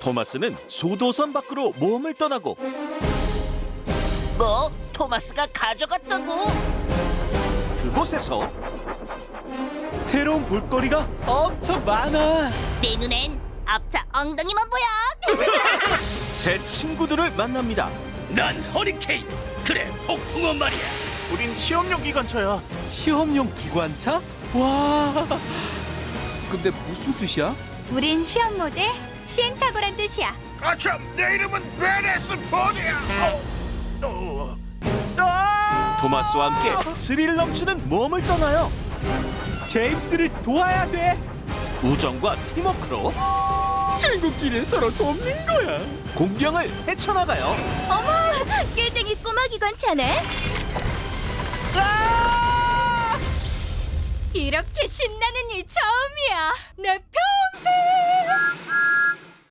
토마스는 소도선 밖으로 모험을 떠나고 뭐? 토마스가 가져갔다고? 그곳에서 새로운 볼거리가 엄청 많아. 내 눈엔 앞차 엉덩이만 보여. 새 친구들을 만납니다. 난 허리케인 그래 폭풍어 말이야 우린 시험용 기관차야. 시험용 기관차? 와. 근데 무슨 뜻이야? 우린 시험 모델 시행착오란 뜻이야. 아참 내 이름은 베네스 포드야 어, 토마스와 함께 스릴 넘치는 모험을 떠나요. 제임스를 도와야 돼. 우정과 팀워크로 친구끼리 서로 돕는 거야. 공병을 헤쳐나가요. 어머, 깨쟁이 꼬마 기관차네. 이렇게 신나는 일 처음이야. 내.